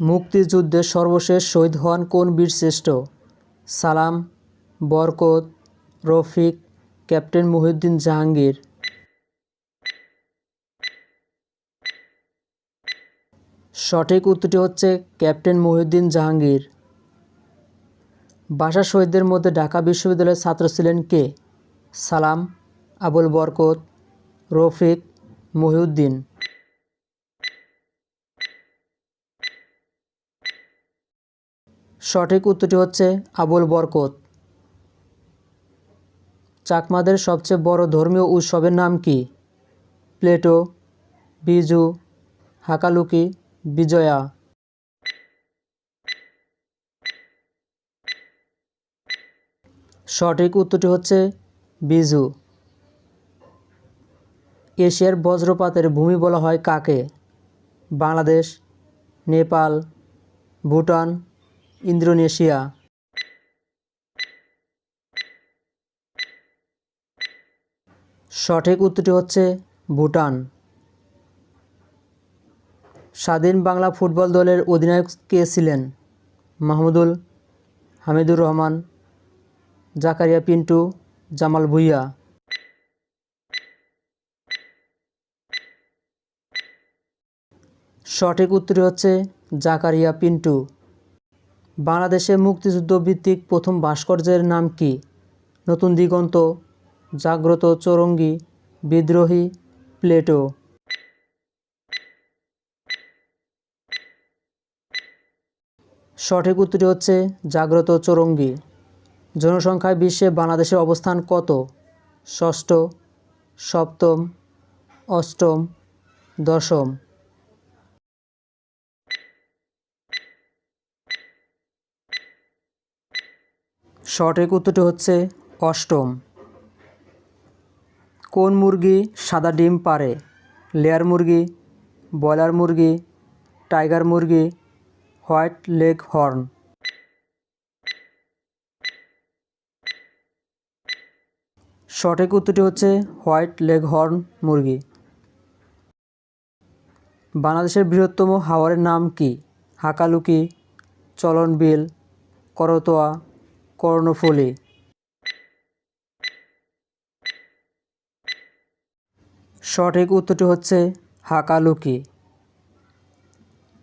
মুক্তিযুদ্ধে সর্বশেষ শহীদ হন কোন বীর শ্রেষ্ঠ? সালাম, বরকত, রফিক, ক্যাপ্টেন মহিউদ্দিন জাহাঙ্গীর। সঠিক উত্তরটি হচ্ছে ক্যাপ্টেন মহিউদ্দিন জাহাঙ্গীর। ভাষা শহীদদের মধ্যে ঢাকা বিশ্ববিদ্যালয়ের ছাত্র ছিলেন কে? সালাম, আবুল বরকত, রফিক, মহিউদ্দিন। সঠিক উত্তরটি হচ্ছে আবুল বরকত। চাকমাদের সবচেয়ে বড় ধর্মীয় উৎসবের নাম কি? প্লেটো, বিজু, হাকালুকি, বিজয়া। সঠিক উত্তরটি হচ্ছে বিজু। এশিয়ার বজ্রপাতের ভূমি বলা হয় কাকে? বাংলাদেশ, নেপাল, ভুটান ইন্দোনেশিয়া। সঠিক উত্তরটি হচ্ছে ভুটান। স্বাধীন বাংলা ফুটবল দলের অধিনায়ক কে ছিলেন? মাহমুদুল হামিদুর রহমান, জাকারিয়া পিন্টু, জামাল ভুইয়া। সঠিক উত্তরটি হচ্ছে জাকারিয়া পিন্টু। বাংলাদেশে মুক্তিযুদ্ধ ভিত্তিক প্রথম ভাস্কর্যের নাম কি? নতুন দিগন্ত, জাগ্রত চৌরঙ্গী, বিদ্রোহী, প্লেটো। সঠিক উত্তরটি হচ্ছে জাগ্রত চৌরঙ্গী। জনসংখ্যায় বিশ্বে বাংলাদেশের অবস্থান কত? ষষ্ঠ, সপ্তম, অষ্টম, দশম। সঠিক উত্তরটি হচ্ছে অষ্টম। কোন মুরগি সাদা ডিম পারে লেয়ার মুরগি, ব্রয়লার মুরগি, টাইগার মুরগি, হোয়াইট লেগ হর্ন। সঠিক উত্তরটি হচ্ছে হোয়াইট লেগ হর্ন মুরগি। বাংলাদেশের বৃহত্তম হাওরের নাম কি? হাকালুকি, চলনবিল, করতোয়া কর্ণফুলী। সঠিক উত্তরটি হচ্ছে হাকালুকি।